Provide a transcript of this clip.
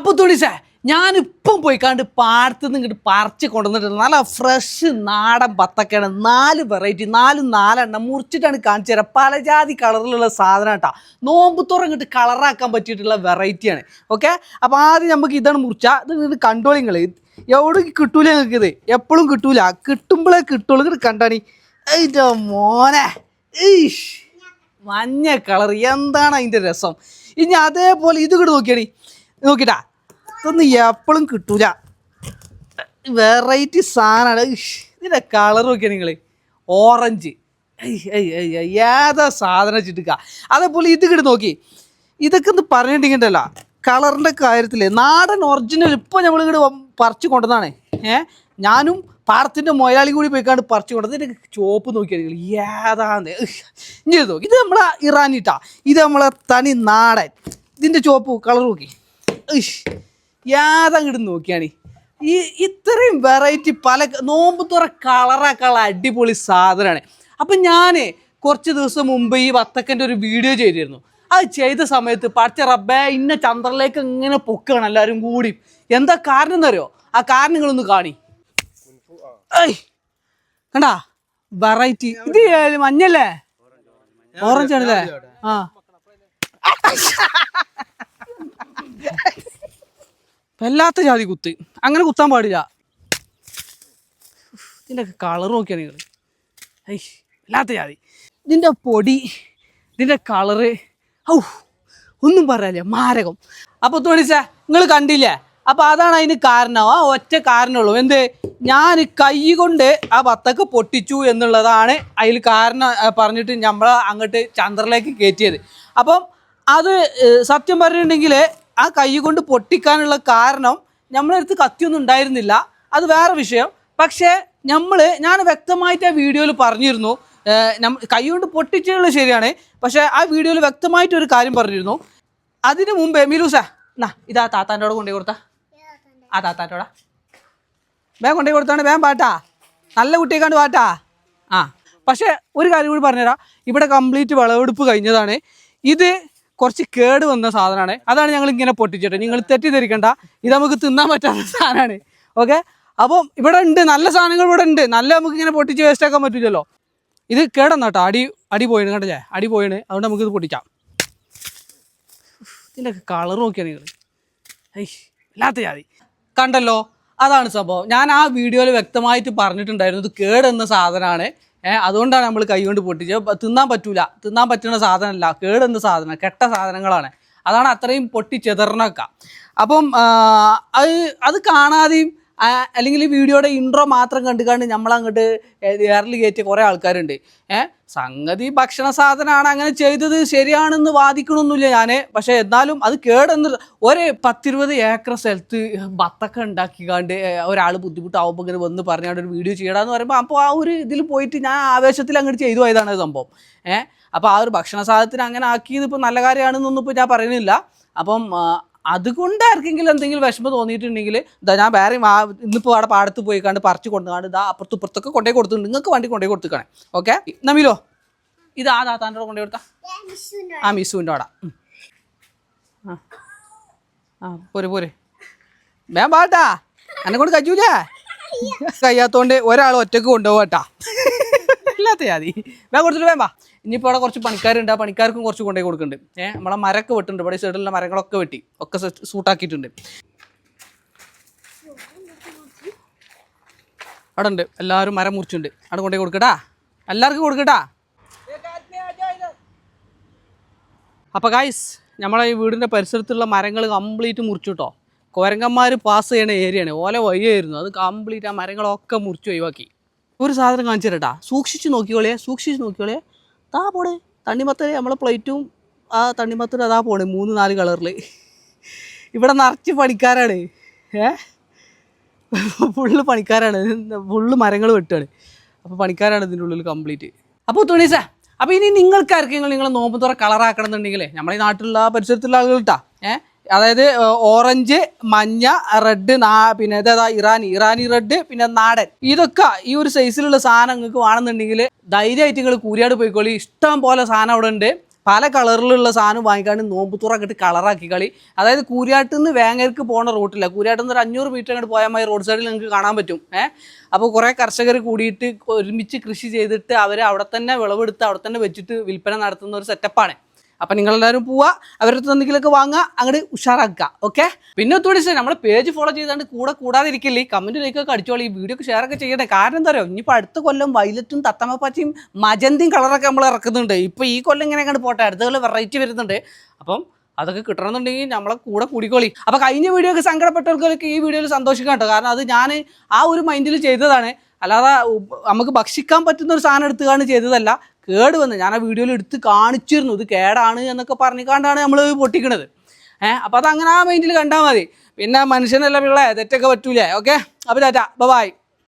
അപ്പൊ തുണിസേ ഞാനിപ്പം പോയിക്കാണ്ട് പാടത്ത് നിന്ന് ഇങ്ങോട്ട് പറിച്ച് കൊണ്ടുവന്നിട്ട് നല്ല ഫ്രഷ് നാടൻ ബത്തക്കയാണ് നാല് വെറൈറ്റി നാല് നാലെണ്ണം മുറിച്ചിട്ടാണ് കാണിച്ചു തരാം. പല ജാതി കളറിലുള്ള സാധനം കേട്ടോ. നോമ്പുത്തോറ തുറ ഇങ്ങോട്ട് കളറാക്കാൻ പറ്റിയിട്ടുള്ള വെറൈറ്റിയാണ് ഓക്കെ അപ്പോൾ ആദ്യം നമുക്ക് ഇതാണ് മുറിച്ച. ഇത് ഇങ്ങോട്ട് കണ്ടോളിങ്ങൾ എവിടെ കിട്ടൂല നിങ്ങൾക്ക് ഇത്. എപ്പോഴും കിട്ടൂല. കിട്ടുമ്പോഴേ കിട്ടുള്ളൂ. ഇങ്ങോട്ട് കണ്ടാണി. ഏയ്റ്റോ മോനെ. ഈഷ്. മഞ്ഞ കളർ എന്താണ് അതിന്റെ രസം? ഇനി അതേപോലെ ഇത് കൂടെ നോക്കിയാണി. നോക്കിട്ടാ. ഇതൊന്നും എപ്പോഴും കിട്ടൂല. വെറൈറ്റി സാധനമാണ്. ഇതിന്റെ കളർ നോക്കിയാ നിങ്ങൾ ഓറഞ്ച്. ഏതാ സാധനം വെച്ചിട്ടുക്ക അതേപോലെ ഇത് കിട്ടും നോക്കി. ഇതൊക്കെ ഒന്ന് പറഞ്ഞിട്ടുണ്ടെങ്കിലല്ല കളറിന്റെ കാര്യത്തിൽ നാടൻ ഒറിജിനൽ ഇപ്പോൾ നമ്മൾ ഇങ്ങോട്ട് പറിച്ചു കൊണ്ടതാണ് ഏ? ഞാനും പാടത്തിന്റെ മൊയാളി കൂടി പോയിക്കാണ്ട് പറിച്ചു കൊണ്ടത് ഇതിന്റെ ചോപ്പ് നോക്കിയാൽ നിങ്ങൾ ഏതാന്ന്. ഇനി നോക്കി. ഇത് നമ്മളെ ഇറാനിട്ടാ. ഇത് നമ്മളെ തനി നാടൻ. ഇതിന്റെ ചോപ്പ് കളർ നോക്കി. യാതങ്ങോട്ട് നോക്കിയാണ്. ഈ ഇത്രയും വെറൈറ്റി പല നോമ്പ് തുറ കളറാക്കാനുള്ള അടിപൊളി സാധനമാണ് അപ്പം ഞാൻ കുറച്ച് ദിവസം മുമ്പ് ഈ വത്തക്കന്റെ ഒരു വീഡിയോ ചെയ്തിരുന്നു. അത് ചെയ്ത സമയത്ത് പഠിച്ച റബ്ബേ ഇന്ന ചന്ദ്രനിലേക്ക് ഇങ്ങനെ പൊക്കുകയാണ് എല്ലാവരും കൂടി. എന്താ കാരണം എന്നറിയോ? ആ കാരണം നിങ്ങളൊന്ന് കാണി. ഏയ് കണ്ടാ? വെറൈറ്റി ഇത് മഞ്ഞല്ലേ? ഓറഞ്ച് ആണല്ലേ? ആ. വല്ലാത്ത ജാതി കുത്ത്. അങ്ങനെ കുത്താൻ പാടില്ല. ഇതിന്റെ കളർ നോക്കിയാണ് നിങ്ങൾ ഐ വല്ലാത്ത ജാതി. ഇതിന്റെ പൊടി ഇതിന്റെ കളറ് ഔ ഒന്നും പറയാനില്ല മാരകം. അപ്പോൾ തോണിച്ച നിങ്ങൾ കണ്ടില്ലേ? അപ്പോൾ അതാണ് അതിന് കാരണം. ആ ഒറ്റ കാരണമുള്ളൂ. എന്ത്? ഞാൻ കൈ കൊണ്ട് ആ വത്തക്ക് പൊട്ടിച്ചു എന്നുള്ളതാണ് അതിൽ കാരണം പറഞ്ഞിട്ട് നമ്മൾ അങ്ങോട്ട് ചന്ദ്രനിലേക്ക് കയറ്റിയത് അപ്പം അത് സത്യം പറഞ്ഞിട്ടുണ്ടെങ്കിൽ ആ കൈ കൊണ്ട് പൊട്ടിക്കാനുള്ള കാരണം നമ്മളടുത്ത് കത്തിയൊന്നും ഉണ്ടായിരുന്നില്ല. അത് വേറെ വിഷയം. പക്ഷേ നമ്മൾ ഞാൻ വ്യക്തമായിട്ട് ആ വീഡിയോയിൽ പറഞ്ഞിരുന്നു. കൈ കൊണ്ട് പൊട്ടിച്ചുള്ളത് ശരിയാണ്. പക്ഷേ ആ വീഡിയോയിൽ വ്യക്തമായിട്ട് ഒരു കാര്യം പറഞ്ഞിരുന്നു. അതിന് മുമ്പേ മിലൂസ എന്നാ ഇതാ താത്താന്റെ കൊണ്ടുപോയി കൊടുത്താ. ആ താത്താന്റെ വേഗം കൊണ്ടു കൊടുത്താണ് വേഗം പാട്ടാ. നല്ല കുട്ടിയെക്കാണ്ട് പാട്ടാ. ആ പക്ഷേ ഒരു കാര്യം കൂടി പറഞ്ഞുതരാം. ഇവിടെ കംപ്ലീറ്റ് വിളവെടുപ്പ് കഴിഞ്ഞതാണ്. ഇത് കുറച്ച് കേട് വന്ന സാധനമാണ്. അതാണ് ഞങ്ങൾ ഇങ്ങനെ പൊട്ടിച്ചിട്ട്. നിങ്ങൾ തെറ്റിദ്ധരിക്കണ്ട. ഇത് നമുക്ക് തിന്നാൻ പറ്റാത്ത സാധനമാണ്. ഓക്കെ അപ്പം ഇവിടെ ഉണ്ട്. നല്ല സാധനങ്ങൾ ഇവിടെ ഉണ്ട്. നല്ല നമുക്ക് ഇങ്ങനെ പൊട്ടിച്ച് വേസ്റ്റ് ആക്കാൻ പറ്റില്ലല്ലോ. ഇത് കേടന്ന കേട്ടോ. അടി അടി പോയിണ് കണ്ടല്ലേ അടി പോയിന്. അതുകൊണ്ട് നമുക്ക് ഇത് പൊട്ടിക്കാം. ഇതിന്റെ കളർ നോക്കിയാണ് നിങ്ങൾ. ഇല്ലാത്ത ജാതി. കണ്ടല്ലോ? അതാണ് സംഭവം. ഞാൻ ആ വീഡിയോയിൽ വ്യക്തമായിട്ട് പറഞ്ഞിട്ടുണ്ടായിരുന്നു. ഇത് കേടെന്ന സാധനമാണ്. അതുകൊണ്ടാണ് നമ്മൾ കൈകൊണ്ട് പൊട്ടിച്ചത്. തിന്നാൻ പറ്റൂല. തിന്നാൻ പറ്റുന്ന സാധനമല്ല. കേടെന്ന സാധനം കെട്ട സാധനങ്ങളാണ്. അതാണ് അത്രയും പൊട്ടി അപ്പം അത് അത് കാണാതെയും അല്ലെങ്കിൽ വീഡിയോയുടെ ഇൻട്രോ മാത്രം കണ്ടു കണ്ട് നമ്മളങ്ങോട്ട് എയറിൽ കയറ്റിയ കുറേ ആൾക്കാരുണ്ട്. ഏഹ് സംഗതി ഭക്ഷണ സാധനമാണ് അങ്ങനെ ചെയ്തത് ശരിയാണെന്ന് വാദിക്കണമൊന്നുമില്ല ഞാൻ പക്ഷേ എന്നാലും അത് കേടെന്ന് ഒരു പത്തിരുപത് ഏക്കർ സ്ഥലത്ത് ബത്തക്ക ഉണ്ടാക്കിക്കാണ്ട് ഒരാൾ ബുദ്ധിമുട്ടാവുമ്പോൾ ഇങ്ങനെ വന്ന് പറഞ്ഞാണ്ട് ഒരു വീഡിയോ ചെയ്യണമെന്ന് പറയുമ്പോൾ അപ്പോൾ ആ ഒരു ഇതിൽ പോയിട്ട് ഞാൻ ആവേശത്തിൽ അങ്ങോട്ട് ചെയ്തു പോയതാണ് സംഭവം. ഏഹ് അപ്പോൾ ആ ഒരു ഭക്ഷണ സാധനത്തിന് അങ്ങനെ ആക്കിയത് ഇപ്പോൾ നല്ല കാര്യമാണെന്നൊന്നും ഇപ്പോൾ ഞാൻ പറയുന്നില്ല. അപ്പം അതുകൊണ്ട് ആർക്കെങ്കിലും എന്തെങ്കിലും വിഷമം തോന്നിയിട്ടുണ്ടെങ്കിൽ ഇതാ ഞാൻ വേറെ ഇന്നിപ്പോൾ അവിടെ പാടത്ത് പോയി കണ്ട് പറിച്ച് കൊണ്ടുകാണ്ട് ഇതാ അപ്പുറത്തും ഇപ്പുറത്തൊക്കെ കൊണ്ടേ കൊടുത്തിട്ടുണ്ട്. നിങ്ങൾക്ക് വണ്ടി കൊണ്ടേ കൊടുത്തേക്കണെ ഓക്കെ നമ്മിലോ ഇത് ആ താത്താന്റെ കൊണ്ടേ കൊടുത്താ. ആ മിസ്സുവിന്റെ അവിടെ. ആ. ആ പോരെ പോരെ. വേം പാട്ടാ എന്നെ കൊണ്ട് കജൂലേ. കഴിയാത്തോണ്ട് ഒരാൾ ഒറ്റയ്ക്ക് കൊണ്ടുപോകട്ടാ ഇല്ലാത്ത ജാതി വേഗം കൊടുത്തിട്ട് വേമ്പാ ഇനിയിപ്പോൾ അവിടെ കുറച്ച് പണിക്കാരുണ്ട്. ആ പണിക്കാർക്കും കുറച്ച് കൊണ്ടേ കൊടുക്കുന്നുണ്ട്. ഏഹ് നമ്മളെ മരമൊക്കെ വെട്ടുണ്ട് ഇവിടെ സൈഡിലുള്ള മരങ്ങളൊക്കെ വെട്ടി. ഒക്കെ സൂട്ടാക്കിയിട്ടുണ്ട്. അവിടെ ഉണ്ട്. എല്ലാവരും മരം മുറിച്ചുണ്ട് അവിടെ കൊണ്ടേ കൊടുക്കട്ടാ എല്ലാവർക്കും കൊടുക്കട്ടാ അപ്പോൾ ഗായ്സ് നമ്മളെ ഈ വീടിന്റെ പരിസരത്തുള്ള മരങ്ങൾ കംപ്ലീറ്റ് മുറിച്ചു കേട്ടോ പാസ് ചെയ്യണ ഏരിയയാണ് ഓല വഴിയായിരുന്നു. അത് കംപ്ലീറ്റ് ആ മരങ്ങളൊക്കെ മുറിച്ച് ഒഴിവാക്കി. ഒരു സാധനം കാണിച്ചു തരട്ടാ സൂക്ഷിച്ച് നോക്കിയോളേ സൂക്ഷിച്ച് നോക്കിയോളേ താ പോണേ. തണ്ണിമത്തൽ നമ്മളെ പ്ലേറ്റും ആ തണ്ണിമത്തലും അതാ പോണേ മൂന്ന് നാല് കളറിൽ ഇവിടെ നിറച്ച് പണിക്കാരാണ്. ഏ? ഫുള്ള് പണിക്കാരാണ്. ഫുള്ള് മരങ്ങൾ വെട്ടുകയാണ് അപ്പോൾ പണിക്കാരാണ് ഇതിന്റെ ഉള്ളിൽ കംപ്ലീറ്റ്. അപ്പോൾ തുണീസ അപ്പോൾ ഇനി നിങ്ങൾക്ക് നിങ്ങൾ നോമ്പ് തുറ കളറാക്കണം എന്നുണ്ടെങ്കിൽ നമ്മുടെ ഈ നാട്ടിലുള്ള പരിസരത്തുള്ള ആളുകൾ കേട്ടാ ഏഹ് അതായത് ഓറഞ്ച് മഞ്ഞ റെഡ് നാ പിന്നെ ഇതേതാ ഇറാനി ഇറാനി റെഡ് പിന്നെ നാടൻ. ഇതൊക്കെ ഈ ഒരു സൈസിലുള്ള സാധനം നിങ്ങൾക്ക് വേണമെന്നുണ്ടെങ്കിൽ ധൈര്യമായിട്ട് നിങ്ങൾ കൂരിയാട് പോയിക്കോളി. ഇഷ്ടം പോലെ സാധനം അവിടെ ഉണ്ട്. പല കളറിലുള്ള സാധനം വാങ്ങിക്കാണ്ട് നോമ്പ് തുറക്കിട്ട് കളറാക്കി കളി. അതായത് കൂരിയാട്ടിൽ നിന്ന് വേങ്ങർക്ക് പോണ റൂട്ടില്ല കൂരിയാട്ടിൽ നിന്ന് ഒരു അഞ്ഞൂറ് മീറ്റർ അങ്ങോട്ട് പോയാൽ മതി റോഡ് സൈഡിൽ നിങ്ങൾക്ക് കാണാൻ പറ്റും. ഏഹ് അപ്പോൾ കുറേ കർഷകർ കൂടിയിട്ട് ഒരുമിച്ച് കൃഷി ചെയ്തിട്ട് അവർ അവിടെ തന്നെ വിളവെടുത്ത് അവിടെ തന്നെ വെച്ചിട്ട് വിൽപ്പന നടത്തുന്ന ഒരു സെറ്റപ്പാണ് അപ്പം നിങ്ങളെല്ലാവരും പോവുക അവരുടെ എന്തെങ്കിലുമൊക്കെ വാങ്ങുക അങ്ങോട്ട് ഉഷാറാക്കുക ഓക്കെ പിന്നെ ഒത്തുകൂടി നമ്മൾ പേജ് ഫോളോ ചെയ്താണ്ട് കൂടെ കൂടാതെ ലൈക്ക് ഒക്കെ അടിച്ചോളി ഈ വീഡിയോ ഒക്കെ ഷെയർ ഒക്കെ ചെയ്യട്ടെ. കാരണം എന്താ പറയുക ഇനിയിപ്പോൾ അടുത്ത കൊല്ലം വൈലറ്റും തത്തമ്മപ്പാച്ചിയും മജന്തിയും കളറൊക്കെ നമ്മൾ ഇറക്കുന്നുണ്ട്. ഇപ്പോൾ ഈ കൊല്ലം ഇങ്ങനെ അങ്ങോട്ട് പോട്ടെ അടുത്ത കൊല്ലം വെറൈറ്റി വരുന്നുണ്ട്. അപ്പം അതൊക്കെ കിട്ടണമെന്നുണ്ടെങ്കിൽ നമ്മളെ കൂടെ കൂടിക്കോളി. അപ്പോൾ കഴിഞ്ഞ വീഡിയോ ഒക്കെ സങ്കടപ്പെട്ടവർക്കൊക്കെ ഈ വീഡിയോയിൽ സന്തോഷിക്കാം കേട്ടോ. കാരണം അത് ഞാൻ ആ ഒരു മൈൻഡിൽ ചെയ്തതാണ്. അല്ലാതെ നമുക്ക് ഭക്ഷിക്കാൻ പറ്റുന്ന ഒരു സാധനം എടുത്തുകാണ് ചെയ്തതല്ല. കേട് വന്ന്. ഞാൻ ആ വീഡിയോയിൽ എടുത്ത് കാണിച്ചിരുന്നു. ഇത് കേടാണ് എന്നൊക്കെ പറഞ്ഞിക്കാണ്ടാണ് നമ്മൾ പൊട്ടിക്കണത്. ഏഹ് അപ്പോൾ അത് അങ്ങനെ ആ മൈൻഡിൽ കണ്ടാൽ മതി. പിന്നെ മനുഷ്യനല്ല പിള്ളേ തെറ്റൊക്കെ പറ്റൂലേ. ഓക്കെ? അപ്പോൾ ടാറ്റ. ബൈ.